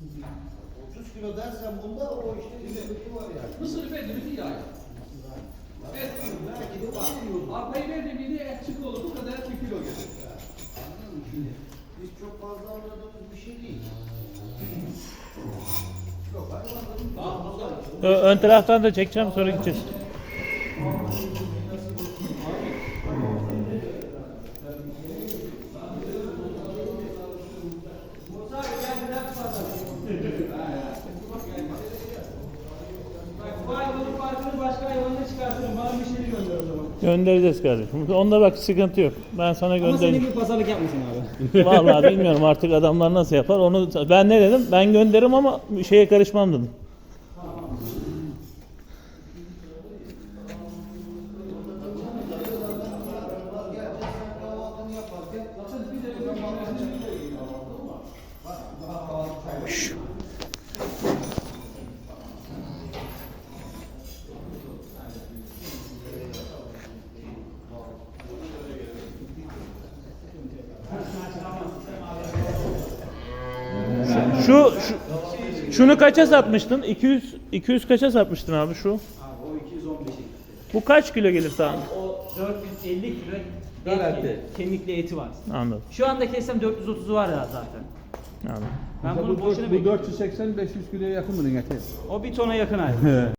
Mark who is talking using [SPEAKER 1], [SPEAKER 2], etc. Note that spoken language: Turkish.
[SPEAKER 1] 30 kilo dersen bunda o işte bir sıkıntı var yani.
[SPEAKER 2] Mısır verdi mi değil yani. Et
[SPEAKER 1] Belki de bakmıyoruz.
[SPEAKER 2] Arpayı verdi miydi et çıkı olur bu kadar bir kilo gelir.
[SPEAKER 1] Anladın mı şimdi? Biz çok fazla anladığımız bir şey değil. Yok hayvanların
[SPEAKER 3] Ön taraftan da çekeceğim sonra gideceğiz. Göndereceğiz kardeşim. Onda bak sıkıntı yok. Ben sana
[SPEAKER 4] Ama senin
[SPEAKER 3] göndereyim.
[SPEAKER 4] gibi pazarlık yapmasın abi.
[SPEAKER 3] Vallahi bilmiyorum artık adamlar nasıl yapar. Onu ben ne dedim? Ben gönderirim ama şeye karışmam dedim. Şu, şu şunu kaça satmıştın? 200 200 kaça satmıştın abi şu?
[SPEAKER 4] Abi o 215
[SPEAKER 3] Bu kaç kilo gelir sana?
[SPEAKER 4] O 450 kilo
[SPEAKER 2] Garanti.
[SPEAKER 4] etli, kemikli eti var.
[SPEAKER 3] Anladım.
[SPEAKER 4] Şu anda kessem 430'u var ya zaten.
[SPEAKER 3] Anladım.
[SPEAKER 4] Ben bunu
[SPEAKER 5] bu,
[SPEAKER 4] boşuna
[SPEAKER 5] bu
[SPEAKER 4] bekliyorum.
[SPEAKER 5] 480-500 kiloya yakın bunun eti.
[SPEAKER 4] O bir tona yakın hayvan.